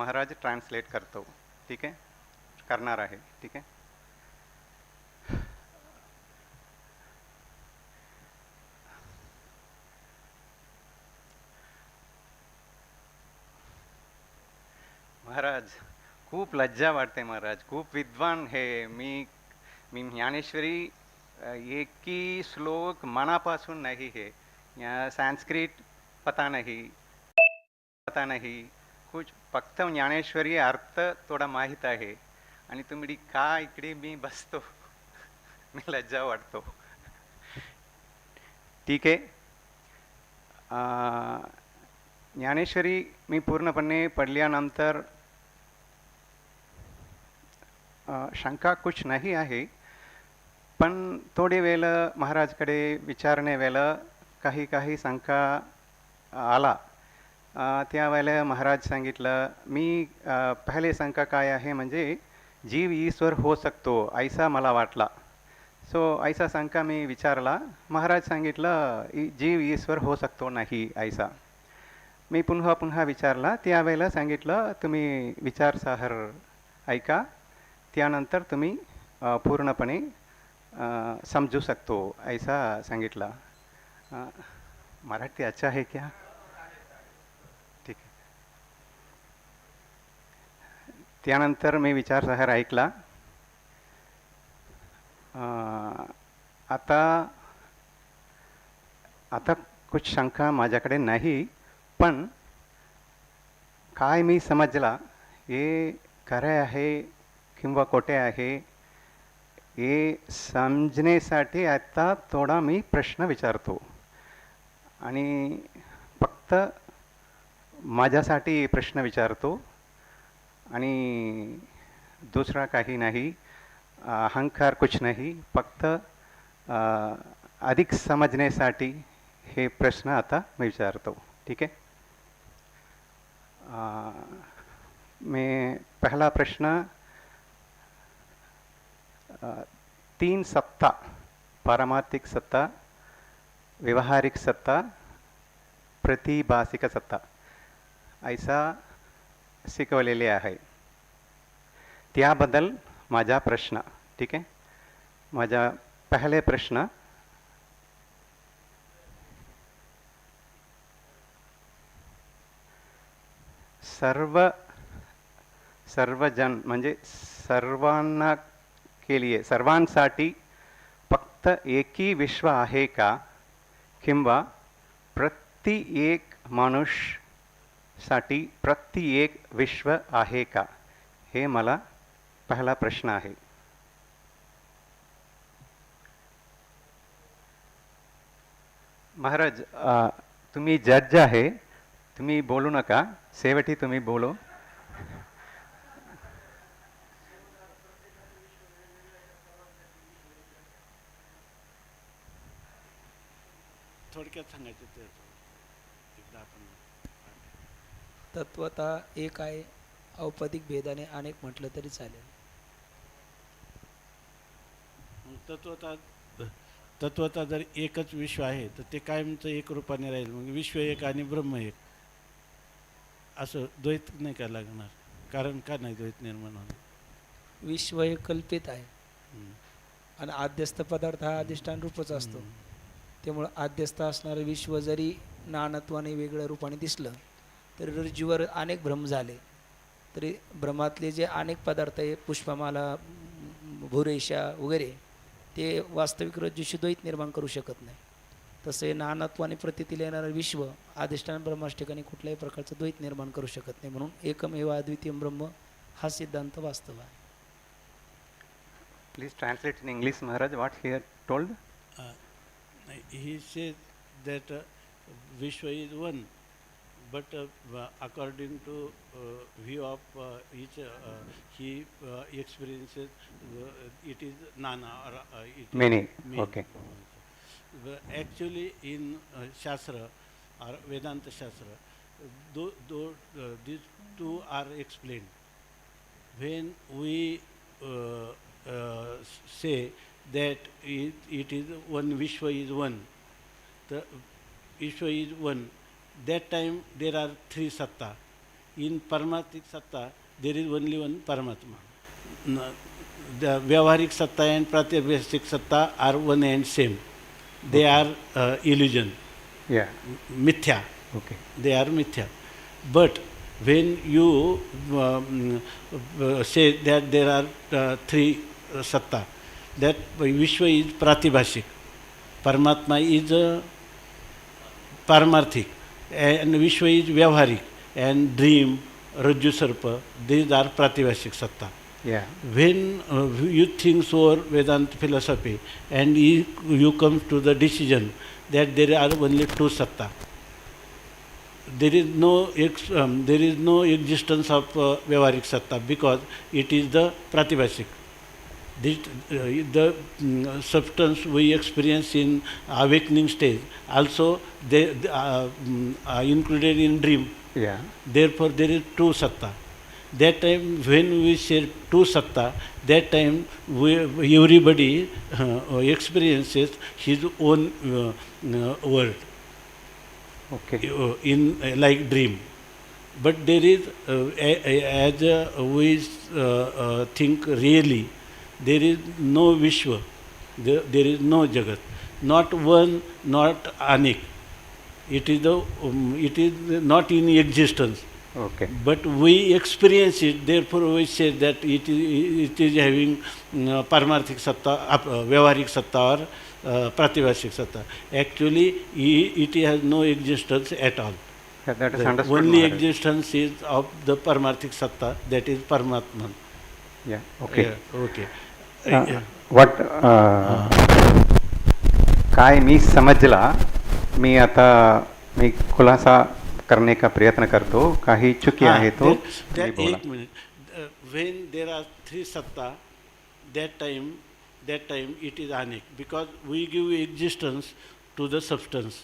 Maharaj translate करतो. ठीक आहे? करणार आहे. ठीक आहे? महाराज खूप लज्जा वाटते महाराज. खूप विद्वान हे. मी मी ज्ञानेश्वरी एकी श्लोक मनापासून नाही हे. या संस्कृत पता नाही. पता नाही. कुछ फक्त ज्ञानेश्वरी अर्थ थोडा माहीत आहे. आणि तुम्ही का इकडे मी बसतो? मी लज्जा वाटतो. ठीक आहे. ज्ञानेश्वरी मी पूर्णपणे पडल्यानंतर शंका कुछ नाही आहे. पण थोडे वेळ महाराजकडे विचारणे वेळ काही काही शंका आला. त्यावेळेला महाराज सांगितलं मी पहिले शंका काय आहे म्हणजे जीव ईश्वर हो सकतो ऐसा मला वाटला. सो ऐसा शंका मी विचारला. महाराज सांगितलं "ई- जीव ईश्वर हो सकतो नाही ऐसा. मी पुन्हा पुन्हा विचारला. त्यावेळेला सांगितलं तुम्ही विचारसाहर ऐका. त्यानंतर तुम्ही पूर्णपणे समजू शकतो ऐसा सांगितला. मराठी अच्छा आहे क्या ठीक आहे त्यानंतर मी विचारसाहर ऐकला. आता आता कुछ शंका माझ्याकडे नाही पण काय मी समजला हे खरे आहे किंवा खोटे आहे हे समजण्यासाठी आता थोडा मी प्रश्न विचारतो. आणि फक्त माझ्यासाठी प्रश्न विचारतो. आणि दुसरा काही नाही अहंकार कुछ नाही फक्त अधिक समजण्यासाठी हे प्रश्न आता मी विचारतो. ठीक आहे? मी पहिला पहला प्रश्न तीन सत्ता पारमार्थिक सत्ता व्यवहारिक सत्ता प्रतिभाषिक सत्ता. ऐसा शिकवलेले आहे. त्याबद्दल माझा प्रश्न ठीक आहे? माझा पहिले प्रश्न सर्व सर्वजन म्हणजे सर्वांना केलीये सर्वांसाठी फक्त एकी विश्व आहे का? किंवा प्रति एक साठी प्रति एक विश्व आहे का? हे मला पहिला प्रश्न आहे. महाराज तुम्ही जज आहे. तुम्ही बोलू नका. शेवटी तुम्ही बोलो. थोडक्यात सांगायचं तत्वता एक आहे. औपदिक भेदाने अनेक म्हटलं तरी चालेल. तत्वता तत्वता जर एकच विश्व आहे तर ते कायमचं एक रूपाने राहील. मग विश्व एक आणि ब्रह्म एक. असं द्वैत नाही का लागणार? कारण का नाही द्वैत निर्माण होणार? विश्व हे कल्पित आहे. आणि आद्यस्थ पदार्थ हा अधिष्ठान रूपच असतो. त्यामुळं आद्यस्थ असणारं विश्व जरी नानत्वाने वेगळ्या रूपाने दिसलं तरी रज्जूवर अनेक भ्रम झाले. तरी भ्रमातले जे अनेक पदार्थ आहे पुष्पमाला भुरेशा वगैरे ते वास्तविक रज्जूशी द्वैत निर्माण करू शकत नाही. तसे नानत्वाने प्रतीतील येणारं विश्व अधिष्ठान ब्रह्मास ठिकाणी कुठल्याही प्रकारचं द्वैत निर्माण करू शकत नाही म्हणून एकमेव अद्वितीय ब्रह्म हा सिद्धांत वास्तव आहे. Please translate in English Maharaj what here told says that uh, Vishwa is one, but uh, according to uh, view of uh, each, uh, he uh, experiences uh, it is nana or uh, it is Many, many. okay. Actually, in uh, Shastra or Vedanta Shastra, though, though uh, these two are explained. When we uh, uh, say that it, it is one Vishwa is one, the Vishwa is one, that time there are three satta. in Paramatik Satta, there is only one Paramatma. The Vyavaharik Satta and Pratyabhyasik Satta are one and same. They are uh, illusion, या mithya. Okay They are mithya. But when you um, uh, say that there are uh, three uh, satta, that Vishwa is pratibhashik, Paramatma is uh, paramarthik, and Vishwa is vyavaharik, and dream, Rajju Sarpa, these are pratibhashik satta. या When uh, you think over Vedanta philosophy and you, you come to the decision that there are only two satta, there is no ex, um, there is no existence of uh, Vyavaharik satta because it is the pratibhashik. the, uh, the mm, uh, substance we experience in awakening stage also they, are, uh, mm, are included in dream. Yeah. Therefore, there is two satta. That time when we share two satta, that time we, everybody uh, experiences his own uh, mm, uh world. Okay. In like dream but there is uh, a, a, as uh, we uh, think really there is no Vishwa, there, there is no Jagat, not one, not Anik. It is the, um, it is not in existence. Okay But we experience it, therefore we say that it is, it is having uh, paramarthik satta, uh, vyavaharik satta or uh, pratibhashik satta. Actually, it has no existence at all. That is The understood only existence is of the paramarthik satta, that is Paramatman. Yeah okay Yeah, okay. वाट काय मी समजला मी आता मी खुलासा करणे का प्रयत्न करतो काही चुकी आहे तो वेन देर आर थ्री सत्ता that time that time it is अनेक because we give existence to the substance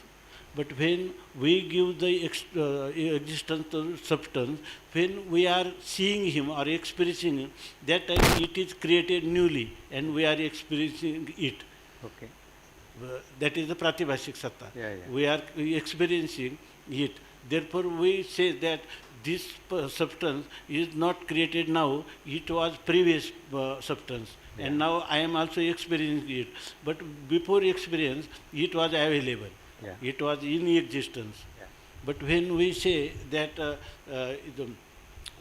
But when we give the ex- uh, existence to substance, when we are seeing him or experiencing him, that time it is created newly and we are experiencing it. Okay Uh, that is the pratibhashik satta. Yeah, yeah. We are experiencing it. Therefore, we say that this p- substance is not created now, it was previous uh, substance. And now I am also experiencing it. But before experience, it was available. Yeah. It was in existence. Yeah. But when we say that uh, uh, um,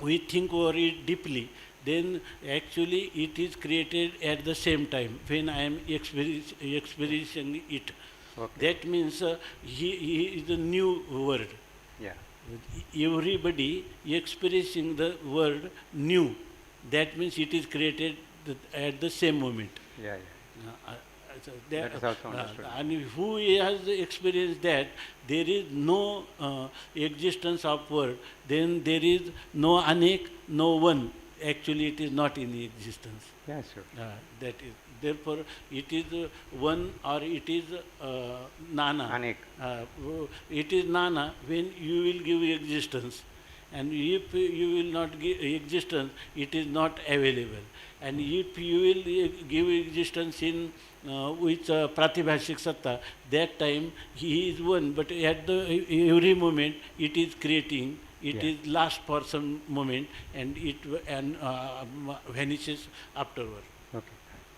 we think over it deeply, then actually it is created at the same time when I am experiencing it. Okay. That means uh, he, he is a new word. Yeah. Everybody experiencing the word new. That means it is created at the same moment. Yeah. yeah. Uh, so there, that is also understood. and who has experienced that there is no uh, existence of word, then there is no anek, no one. Actually, it is not in existence. Yes, sir. Uh, that is therefore it is uh, one or it is uh, nana. Anek. Uh, it is nana when you will give existence. And if you will not give existence, it is not available. And if you will uh, give existence in uh, with uh, pratibhashik satta, that time he is one. But at the every moment it is creating. It Yeah. is last for some moment, and it and uh, vanishes afterward. Okay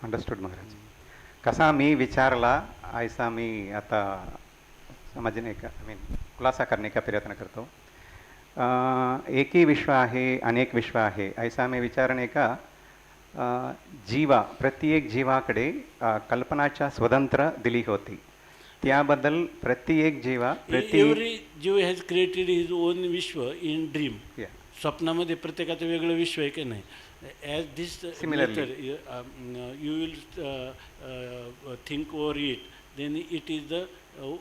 understood Maharaj कसा मी विचारला ऐसा मी आता समजने का I mean खुलासा करने का प्रयत्न करतो एक विश्व आहे अनेक विश्व आहे. ऐसा मी विचारणे का? जीवा प्रत्येक जीवाकडे कल्पनाच्या स्वतंत्र दिली होती. त्याबद्दल प्रत्येक जीवा प्रति एव्हरी जीव हॅज क्रिएटेड हिज ओन विश्व इन ड्रीम. स्वप्नामध्ये प्रत्येकाचं वेगळं विश्व आहे की नाही? As this Similarly. You will think over it then it is the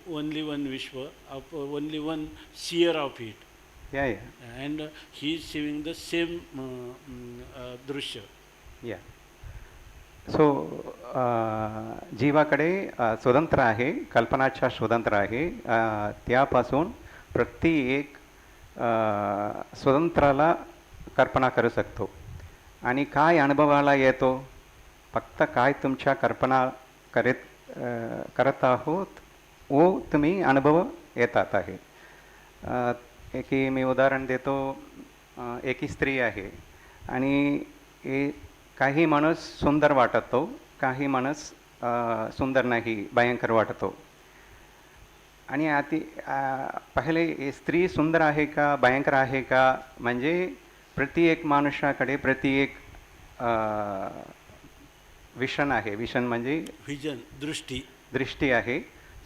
only one विश्व of only one seer of it yeah yeah and he is seeing the same दृश्य या सो जीवाकडे अ, स्वतंत्र आहे कल्पनाच्या स्वतंत्र आहे अ, त्यापासून प्रत्येक अ, स्वतंत्राला कल्पना करू शकतो आणि काय अनुभवाला येतो फक्त काय तुमच्या कल्पना करत अ, करत आहोत वो तुम्ही अनुभव येतात आहे अ, एक मी उदाहरण देतो एकी स्त्री आहे आणि ए काही माणूस सुंदर वाटतो काही माणूस सुंदर नाही भयंकर वाटतो. आणि आती आ, पहिले स्त्री सुंदर आहे का भयंकर आहे का म्हणजे प्रति एक माणसाकडे प्रति एक अ, विषण आहे. विषण म्हणजे व्हिजन दृष्टी. दृष्टी आहे.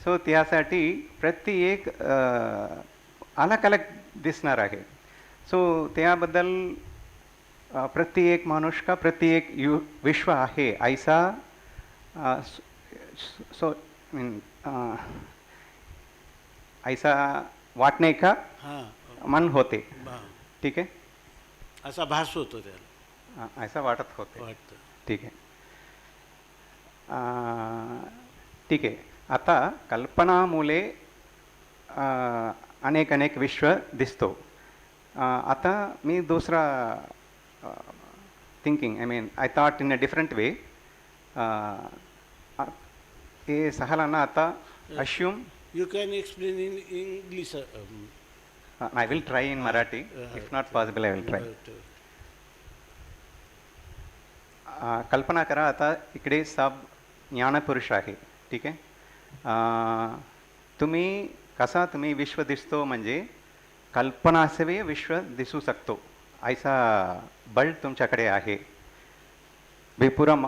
सो त्यासाठी प्रत्येक अलग अलग दिसणार आहे. सो त्याबद्दल प्रत्येक माणूस का प्रत्येक यु विश्व आहे ऐसा सो- मीन ऐसा वाटणे का मन होते. ठीक आहे? असा भास होतो त्याला. ऐसा वाटत होते. ठीक आहे. ठीक आहे. आता कल्पनामुळे अनेक अनेक विश्व दिसतो. आता मी दुसरा thinking I mean I thought in a different way हे सहालांना आता assume you can explain in English I will try in Marathi if not possible I will try कल्पना करा आता इकडे सब ज्ञानपुरुष आहे ठीक आहे? तुम्ही कसा तुम्ही विश्व दिसतो म्हणजे कल्पनासेवे विश्व दिसू शकतो. ऐसा बळ तुमच्याकडे आहे. विपुरा म-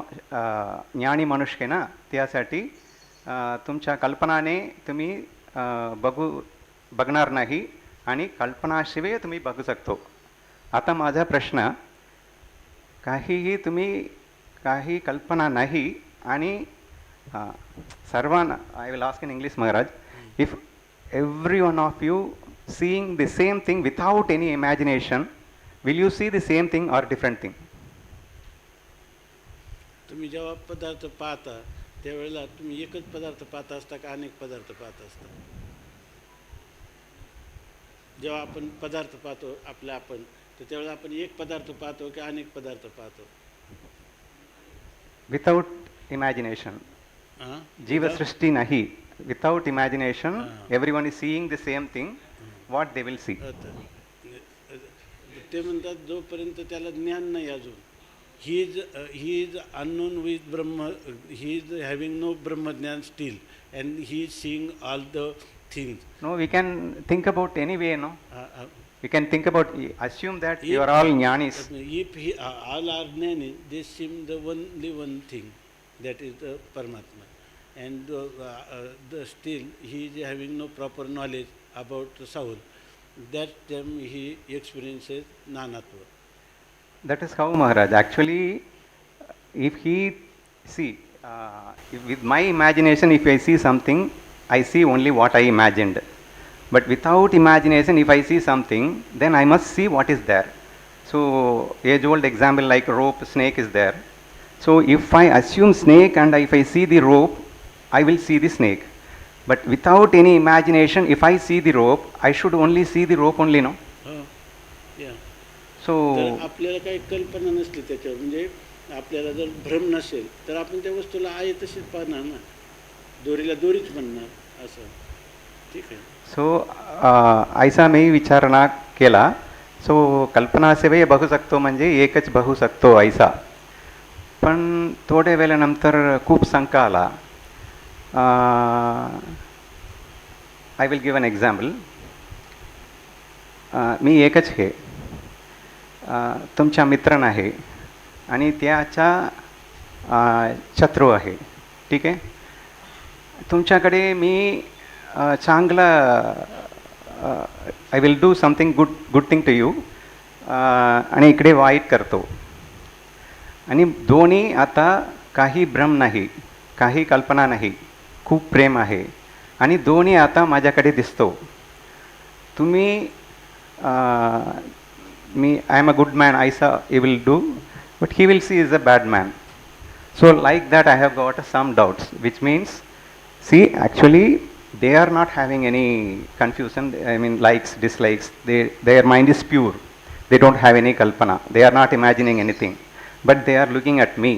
ज्ञानी मनुष्य ना त्यासाठी तुमच्या कल्पनाने तुम्ही बघू बघणार नाही आणि कल्पनाशिवाय तुम्ही बघू शकतो. आता माझा प्रश्न काहीही तुम्ही काही कल्पना नाही आणि सर्वांना I will ask in English Maharaj if every one of you seeing the same thing without any imagination will you see the same thing or different thing तुम्ही जेव्हा पदार्थ पाहता त्यावेळेला तुम्ही एकच पदार्थ पाहत असता का अनेक पदार्थ पाहत असता? जेव्हा आपण पदार्थ पाहतो आपल्या आपण तर त्यावेळेला आपण एक पदार्थ पाहतो की अनेक पदार्थ पाहतो? विथाउट इमॅजिनेशन हां? जीवसृष्टी नाही. विथाउट इमॅजिनेशन हां. Every one is seeing the same thing what they will see आता, ते म्हणतात जोपर्यंत त्याला ज्ञान नाही अजून he is he is unknown with Brahma he is having no ब्रह्मज्ञान still and he is seeing all the things no we can think about anyway no We can think about, assume that you are all jnanis. if he uh, all are jnani they seem the only one thing that is the paramatma and uh, uh, the still he is having no proper knowledge about the soul that time he experiences nanatva That is how Maharaj. Actually, if he, see, uh, with my imagination, if I see something, I see only what I imagined. But without imagination, if I see something, then I must see what is there. So, age old example like rope, snake is there. So, if I assume snake and if I see the rope, I will see the snake. But without any imagination, if I see the rope, I should only see the rope only, no? तर आपल्याला काही कल्पना नसली त्याच्यावर. म्हणजे आपल्याला जर भ्रम नसेल तर आपण त्या वस्तूला आहे तशीच पाहणार ना. दोरीला दोरीच म्हणणार असं. ठीक आहे. सो ऐसा मी विचारणा केला. सो कल्पनासेवे बघू शकतो म्हणजे एकच बघू शकतो ऐसा. पण थोड्या वेळानंतर खूप शंका आला. I will give an example मी एकच हे uh, तुमच्या मित्रान आहे. आणि त्याचा uh, शत्रू आहे. ठीक आहे? तुमच्याकडे मी uh, चांगला चांगलं I will do something good good thing to you आणि इकडे वाईट करतो. आणि दोन्ही आता काही भ्रम नाही काही कल्पना नाही. खूप प्रेम आहे आणि दोन्ही आता माझ्याकडे दिसतो तुम्ही अ, मी I am a good man I say he will do but he will see is a bad man So like that I have got some doubts, which means, see, actually they are not having any confusion. I mean, likes, dislikes. They, their mind is pure. They don't have any kalpana. They are not imagining anything, but they are looking at me.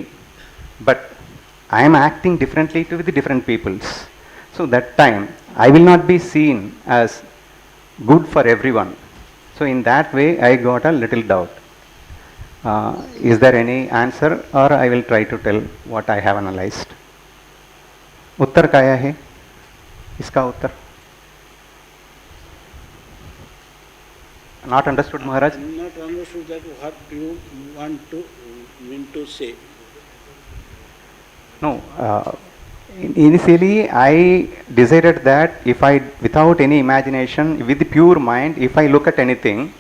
But I am acting differently to the different peoples. So that time I will not be seen as good for everyone. So in that way, I got a little doubt. Uh, is there any answer or I will try to tell what I have analyzed? उत्तर काय आहे इसका उत्तर not understood Maharaj Not understood that what you want to mean to say. no, uh, initially I decided that if I, without any imagination, with pure mind, if I look at anything,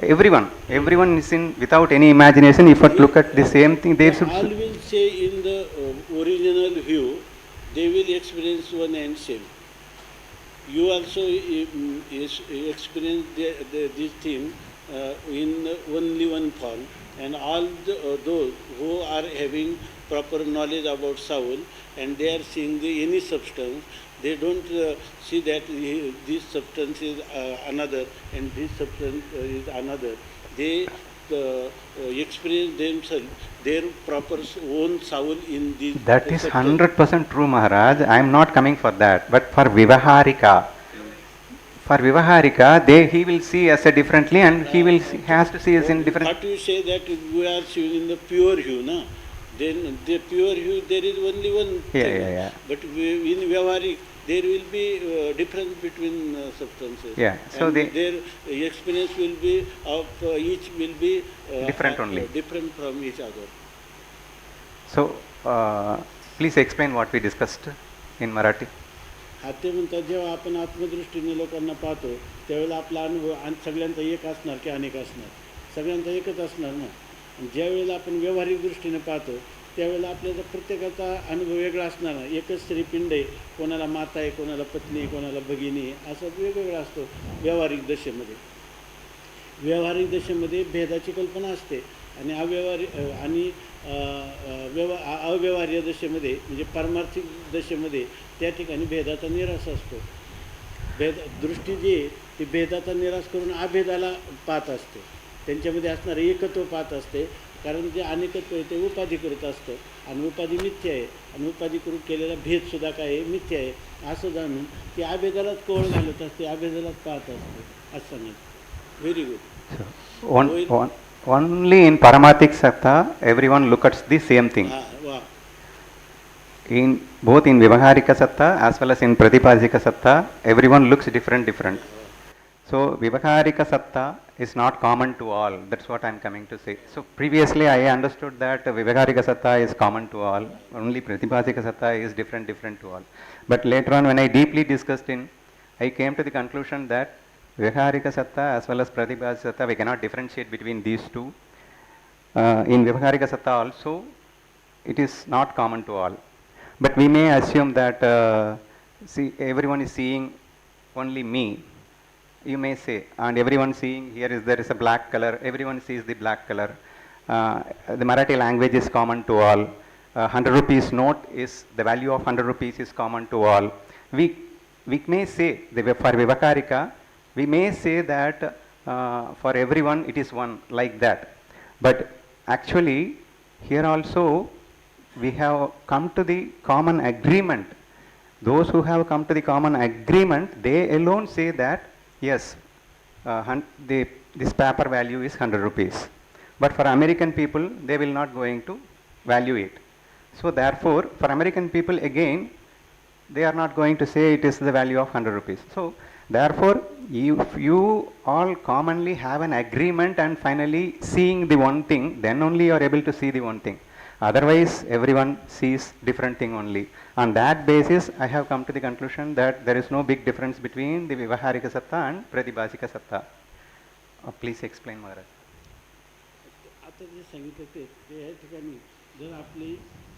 everyone, everyone is in, without any imagination, if I look at the same thing, they should, All will say in the uh, original view, they will experience one and same. You also um, experience the, the, this thing uh, in only one form, and all the, uh, those who are having proper knowledge about soul and they are seeing the any substance, they don't uh, see that he- this substance is uh, another and this substance uh, is another. They uh, uh, experience themselves their proper own soul in this. that is hundred percent true Maharaj, I am not coming for that, but for Vivaharika, for Vivaharika, they, he will see us differently and he will, see, has to see us in different. What you say that we are seeing in the pure hue, na? Then the pure hue, there is only one Yeah, thing. yeah, yeah. But we, in Vyavharik, there will be uh, difference between uh, substances. Yeah, so and they- their uh, experience will be of uh, each will be uh, Different uh, only. different from each other. So, uh, please explain what we discussed in Marathi. हा ते म्हणतात जेव्हा आपण आत्मदृष्टीने लोकांना पाहतो त्यावेळेला आपला अनुभव आणि सगळ्यांचा एक असणार की अनेक असणार. सगळ्यांचा एकच असणार ना? आणि आपण व्यावहारिक दृष्टीने पाहतो त्यावेळेला आपल्याला प्रत्येकाचा अनुभव वेगळा असणार ना? एकच स्त्रीपिंड आहे कोणाला माता आहे कोणाला पत्नी आहे कोणाला भगिनी असं वेगवेगळा असतो व्यावहारिक दशेमध्ये. व्यावहारिक दशेमध्ये भेदाची कल्पना असते. आणि अव्यवहारिक अ, आणि अ, अ, व्यव अ- अव्यवहार्य दशेमध्ये म्हणजे पारमार्थिक दशेमध्ये त्या ठिकाणी भेदाचा निराश असतो. भेद दृष्टी जी आहे ती भेदाचा निराश करून अभेदाला पाहत असते. त्यांच्यामध्ये असणारं एकत्व पाहत असते. कारण जे अनेकत्व आहे ते उपाधिकृत असतं. आणि उपाधी मिथ्य आहे. आणि उपाधिकृत केलेला भेदसुद्धा काय आहे? मिथ्य आहे. असं जाणून ती अभेदालाच कोळ घालत असते अभेदालाच पाहत असते. असं नाही very good Only in Paramatik Satta, everyone looks at the same thing. हां In both in Vivaharika Satta as well as in Pratipajika Satta, everyone looks different, different. So Vivaharika Satta is not common to all. That's what I'm coming to say. So previously I understood that Vivaharika Satta is common to all. Only Pratipajika Satta is different, different to all. But later on when I deeply discussed in, I came to the conclusion that Vivaharika Satta as well as Pratipajika Satta, we cannot differentiate between these two. Uh, in Vivaharika Satta also, it is not common to all. But we may assume that, uh, see, everyone is seeing only me, you may say, and everyone seeing here is there is a black color, everyone sees the black color. Uh, the Marathi language is common to all. Uh, 100 rupees note is, the value of 100 rupees is common to all. We, we may say, the, for Vivakarika, we may say that uh, for everyone it is one like that. But actually, here also we have come to the common agreement. Those who have come to the common agreement, they alone say that yes, uh, this paper value is 100 rupees. But for American people, they will not going to value it. So therefore, for American people again, they are not going to say it is the value of 100 rupees. So therefore, if you all commonly have an agreement and finally seeing the one thing, then only you are able to see the one thing. Otherwise, everyone sees different thing only. On that basis, I have come to the conclusion that there is no big difference between the Vivaharika Satta and Pratibhasika Satta. Uh, please explain, Maharaj. आता जे सांगितलं ते ते या ठिकाणी जर आपली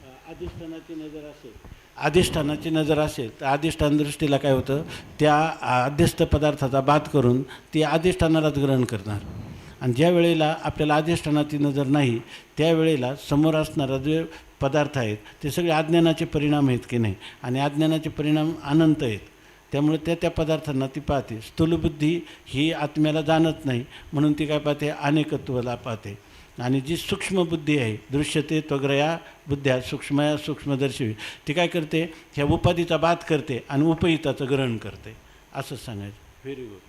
अ, अधिष्ठानाची नजर असेल अधिष्ठानाची नजर असेल तर अधिष्ठान दृष्टीला काय होतं? त्या अध्यस्त पदार्थाचा बाद करून ती अधिष्ठानालाच ग्रहण करणार. आणि ज्या वेळेला आपल्याला अधिष्ठानाची नजर नाही त्यावेळेला समोर असणारा जे पदार्थ आहेत ते सगळे अज्ञानाचे परिणाम आहेत की नाही? आणि अज्ञानाचे परिणाम अनंत आहेत. त्यामुळे त्या त्या पदार्थांना ती पाहते. स्थूलबुद्धी ही आत्म्याला जाणत नाही म्हणून ती काय पाहते? अनेकत्वाला पाहते. आणि जी सूक्ष्म बुद्धी आहे दृश्यते त्वग्रया बुद्ध्या सूक्ष्मया सूक्ष्मदर्शी ती काय करते ह्या उपाधीचा बात करते आणि उपहिताचं ग्रहण करते असंच सांगायचं व्हेरी गुड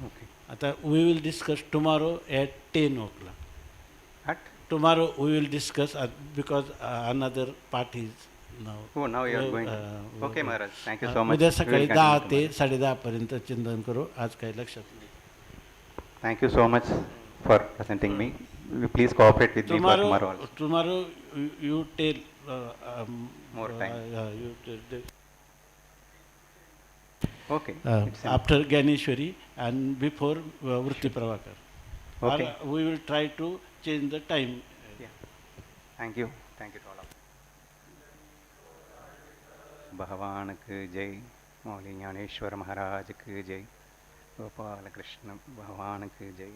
Okay. आता we will discuss tomorrow at ten o'clock At? Tomorrow we will discuss because another part is so much. उद्या सकाळी दहा. ते साडेदहापर्यंत चिंतन करू आज काही लक्षात नाही so much for presenting me. You Please cooperate with me for tomorrow tomorrow also. tomorrow you, you tell uh, um, More time. uh, yeah, you tell the, Okay. uh, after Ganeshwari and before uh, Vritti Pravakar. Okay. Or we will try to change the time. Yeah. Thank you. Thank you to all of you. Dnyaneshwar Maharaj की जय गोपाल कृष्ण भगवान की जय